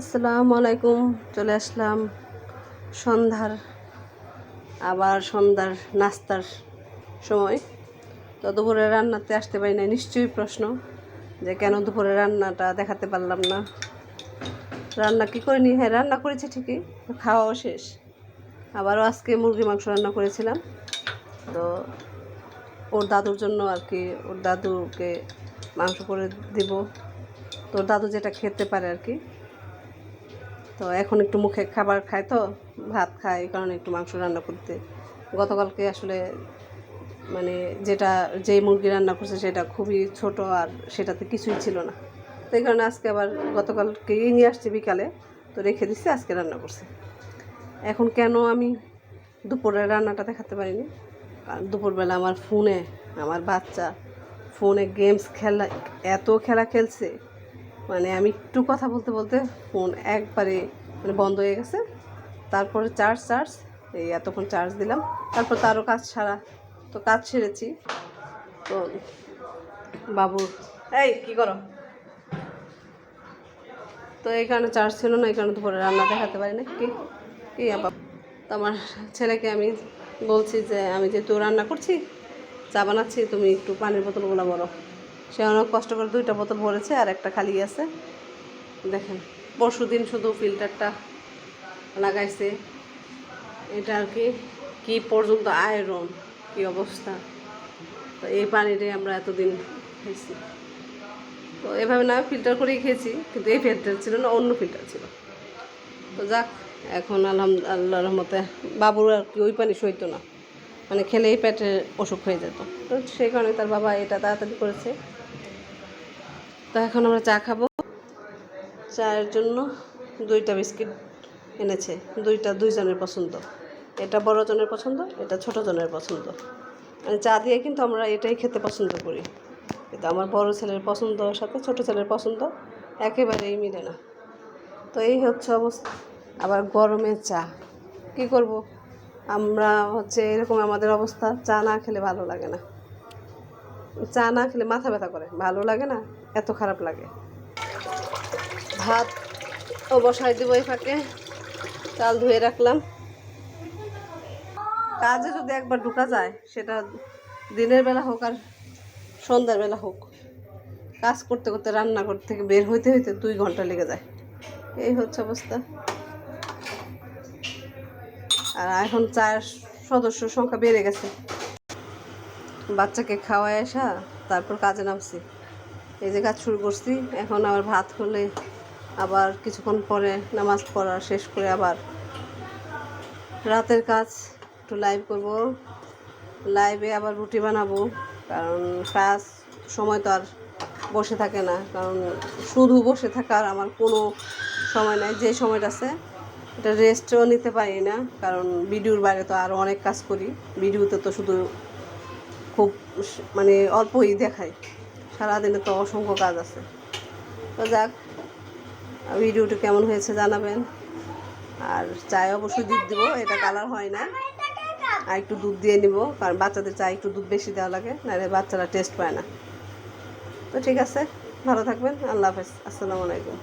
আসসালামু আলাইকুম, চলে আসলাম সন্ধ্যার, আবার সন্ধ্যার নাস্তার সময়। তো দুপুরে রান্নাতে আসতে পারি না নিশ্চয়ই প্রশ্ন যে কেন দুপুরে রান্নাটা দেখাতে পারলাম না। রান্না কী করিনি? হ্যাঁ রান্না করেছি ঠিকই, খাওয়াও শেষ। আবারও আজকে মুরগি মাংস রান্না করেছিলাম। তো ওর দাদুর জন্য আর কি, ওর দাদুকে মাংস করে দিব। তোর দাদু যেটা খেতে পারে আর কি। তো এখন একটু মুখে খাবার খায় তো, ভাত খায়, এই কারণে একটু মাংস রান্না করতে। গতকালকে আসলে মানে যেটা, যেই মুরগি রান্না করছে সেটা খুবই ছোট আর সেটাতে কিছুই ছিল না। তো এই কারণে আজকে আবার গতকালকেই নিয়ে আসছি বিকালে, তো রেখে দিচ্ছি আজকে রান্না করছে। এখন কেন আমি দুপুরের রান্নাটা দেখাতে পারিনি? কারণ দুপুরবেলা আমার ফোনে, আমার বাচ্চা ফোনে গেমস খেলা, এত খেলা খেলছে মানে আমি একটু কথা বলতে বলতে ফোন একবারে মানে বন্ধ হয়ে গেছে। তারপরে চার্জ চার্জ এই এতক্ষণ চার্জ দিলাম। তারপর তারও কাজ সারা তো কাজ সেরেছি। তো বাবুর এই কি করো? তো এই কারণে চার্জ ছিল না এই কারণে দুপুরে রান্না দেখাতে পারি না। কি? কি আবার? তো আমার ছেলেকে আমি বলছি যে আমি যেহেতু রান্না করছি চা বানাচ্ছি তুমি একটু পানির বোতলগুলো বলো। সে অনেক কষ্ট করে দুইটা বোতল ভরেছে আর একটা খালি আছে। দেখেন পরশু দিন শুধু ফিল্টারটা লাগাইছে। এটা আর কি কি পর্যন্ত আয়রন কি অবস্থা। তো এই পানিটাই আমরা এতদিন খেয়েছি। তো এভাবে না ফিল্টার করেই খেয়েছি, কিন্তু এই ফিল্টার ছিল না, অন্য ফিল্টার ছিল। তো যাক, এখন আলহামদুলিল্লাহ রহমতে বাবুর আর কি ওই পানি সইতো না। মানে খেলেই পেটের অসুখ হয়ে যেত। তো সেই কারণে তার বাবা এটা তাড়াতাড়ি করেছে। তো এখন আমরা চা খাব। চায়ের জন্য দুইটা বিস্কিট এনেছে। দুইটা দুইজনের পছন্দ। এটা বড় জনের পছন্দ, এটা ছোট জনের পছন্দ। মানে চা দিয়ে কিন্তু আমরা এটাই খেতে পছন্দ করি। কিন্তু আমার বড় ছেলের পছন্দর সাথে ছোট ছেলের পছন্দ একেবারেই মিলে না। তো এই হচ্ছে অবস্থা। আবার গরমে চা। কি করব? আমরা হচ্ছে এরকম আমাদের অবস্থা, চা না খেলে ভালো লাগে না। চা না খেলে মাথা ব্যথা করে, ভালো লাগে না, এত খারাপ লাগে। ভাত ও বসাই দেবো এই ফাঁকে চাল ধুয়ে রাখলাম। কাজে যদি একবার ঢুকা যায়, সেটা দিনের বেলা হোক আর সন্ধ্যার বেলা হোক। কাজ করতে করতে, রান্নাঘর থেকে বের হইতে হইতে দুই ঘণ্টা লেগে যায়। এই হচ্ছে অবস্থা। আর এখন চার সদস্য সংখ্যা বেড়ে গেছে। বাচ্চাকে খাওয়ায় আসা, তারপর কাজে নামছি। এই যে কাজ শুরু করছি, এখন আবার ভাত হলে আবার কিছুক্ষণ পরে নামাজ পড়া শেষ করে আবার রাতের কাজ একটু লাইভ করব। লাইভে আবার রুটি বানাবো, কারণ কাজ সময় তো আর বসে থাকে না, কারণ শুধু বসে থাকার আমার কোনো সময় নাই, যে সময়টা আছে এটা রেস্টও নিতে পারি না, কারণ ভিডিওর বাইরে তো আরও অনেক কাজ করি। ভিডিওতে তো শুধু খুব মানে অল্পই দেখায় সারাদিনে তো অসংখ্য কাজ আছে। তো যাক ভিডিওটি কেমন হয়েছে জানাবেন। আর চায় অবশ্যই দুধ দিব, এটা কালার হয় না। আর একটু দুধ দিয়ে নিব, কারণ বাচ্চাদের চায় একটু দুধ বেশি দেওয়া লাগে, নাহলে বাচ্চারা টেস্ট পায় না। তো ঠিক আছে, ভালো থাকবেন, আল্লাহ হাফেজ, আসসালামু আলাইকুম।